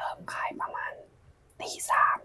เริ่มขายประมาณตีสาม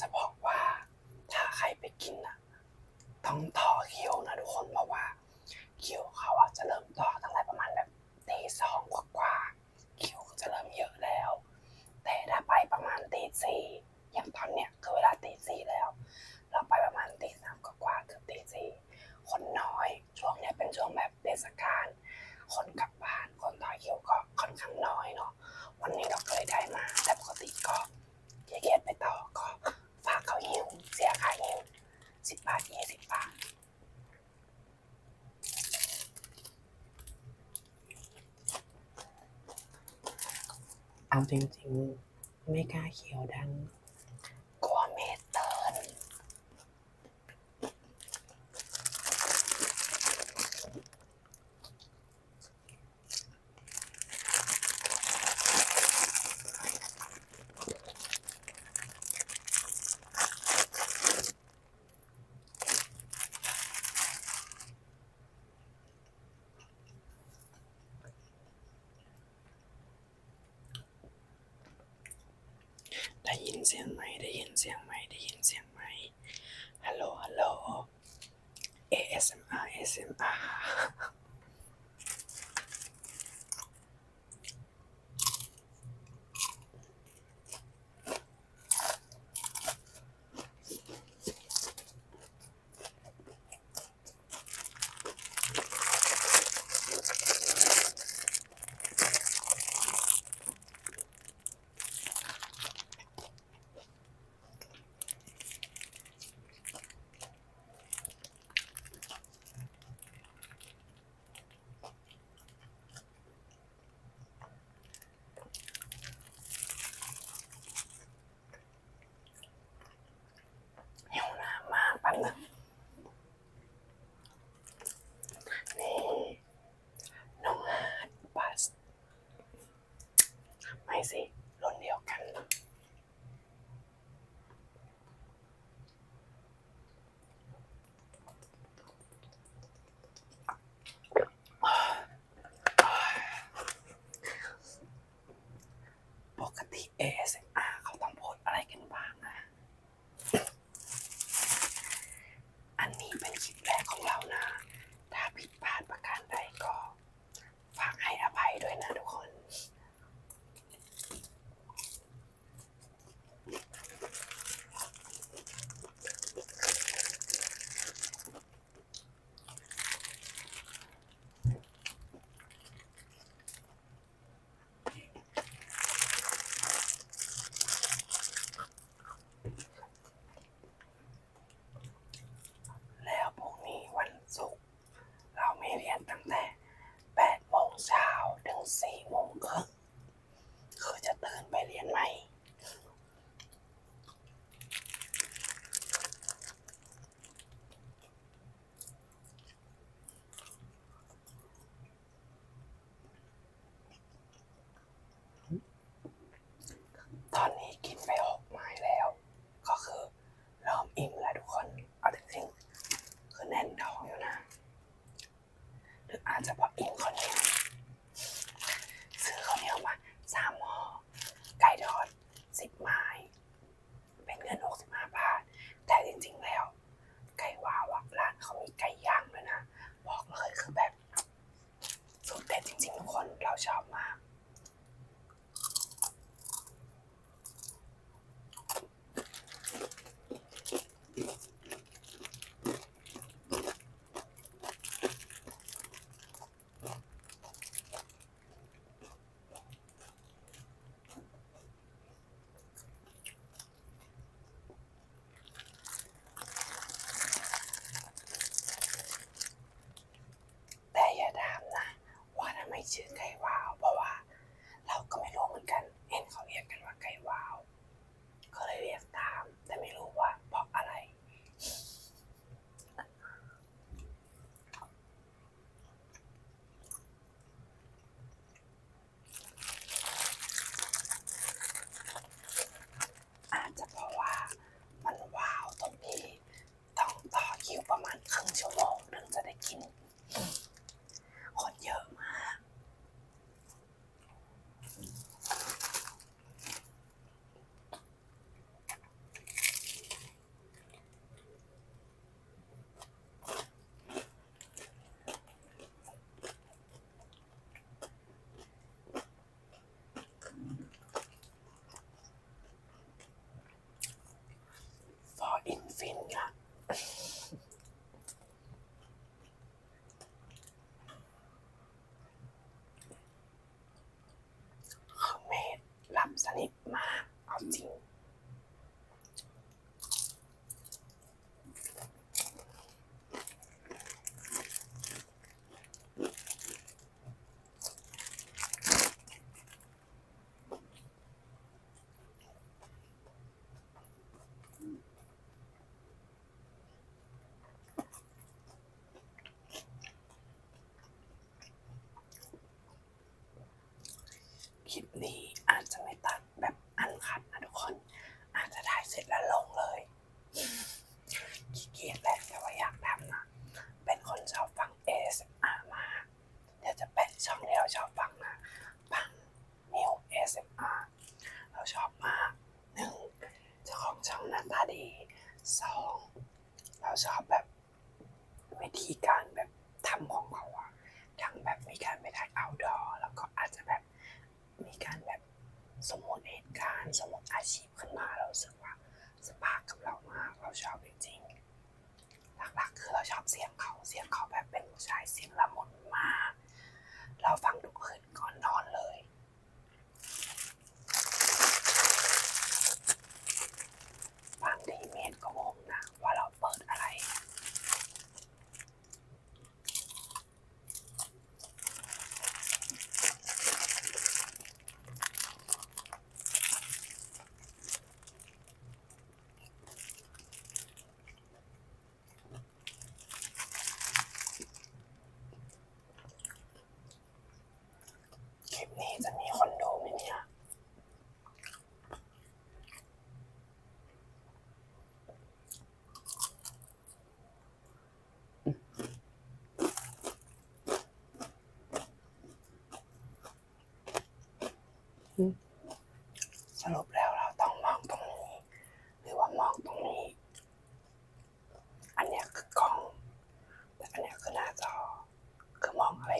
จะบอกว่าถ้าใครไปกินอะ ต้องต่อคิวนะทุกคนเพราะว่าคิวเขาอะจะเริ่มต่อตั้งแต่ประมาณแบบตีสองกว่าๆคิวจะเริ่มเยอะแล้ว แต่ถ้าไปประมาณตีสี่อย่างตอนเนี้ยคือเวลาตีสี่แล้ว เราไปประมาณตีสามกว่าๆเกือบตีสี่คนน้อยช่วงเนี้ยเป็นช่วงแบบเทศกาลคนกลับบ้านคนต่อคิวก็ค่อนข้างน้อยเนาะวันนี้เราเลยได้มาแต่ปกติก็เกียจไปต่อก็ฝากเขาหิวเสียค่า สิบบาทยี่สิบบาท เอาจริงๆ ไม่กล้าเคี้ยวดังกลัวเมดเตือน ได้ยิน เสียงไหมได้ยินเสียงไหมได้ยินเสียงไหมฮัลโหลฮัลโหล ASMR ASMR หิวน้ำมากแป๊บนึงนี่น้องฮาร์ดบัส ไม่สิรุ่นเดียวกัน ปกติ ASMR เขาต้องพูดอะไรกันบ้างนะ อั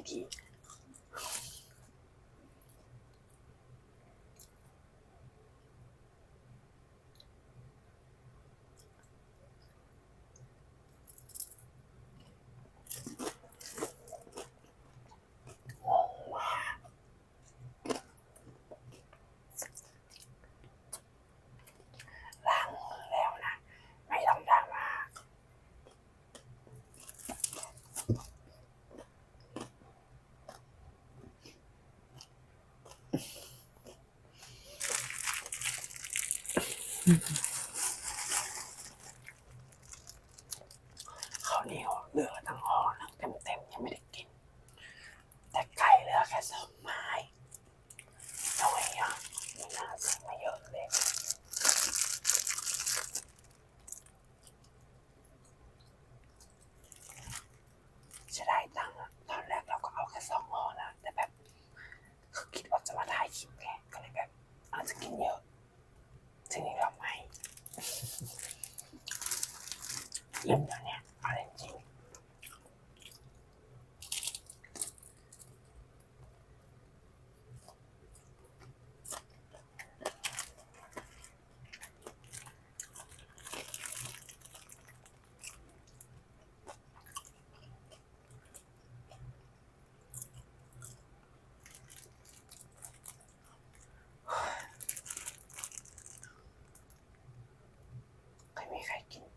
い。Mm-hmm. เล่มตัวเนี่ยอะไรจริงใครมีใครกิน